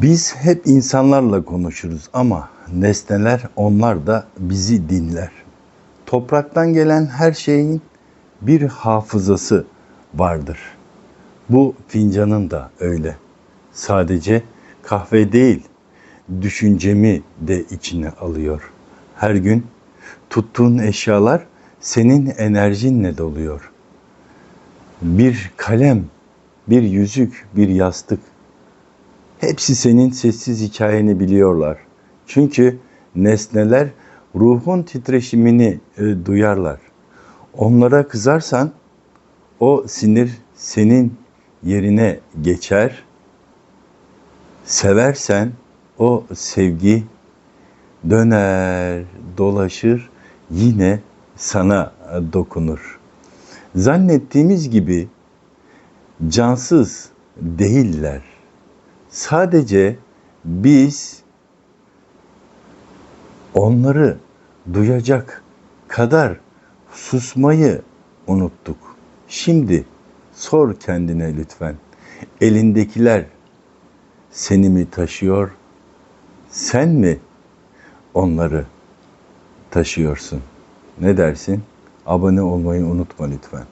Biz hep insanlarla konuşuruz ama nesneler onlar da bizi dinler. Topraktan gelen her şeyin bir hafızası vardır. Bu fincanın da öyle. Sadece kahve değil, düşüncemi de içine alıyor. Her gün tuttuğun eşyalar senin enerjinle doluyor. Bir kalem, bir yüzük, bir yastık. Hepsi senin sessiz hikayeni biliyorlar. Çünkü nesneler ruhun titreşimini e, duyarlar. Onlara kızarsan o sinir senin yerine geçer. Seversen o sevgi döner, dolaşır, yine sana dokunur. Zannettiğimiz gibi cansız değiller. Sadece biz onları duyacak kadar susmayı unuttuk. Şimdi sor kendine lütfen. Elindekiler seni mi taşıyor? Sen mi onları taşıyorsun? Ne dersin? Abone olmayı unutma lütfen.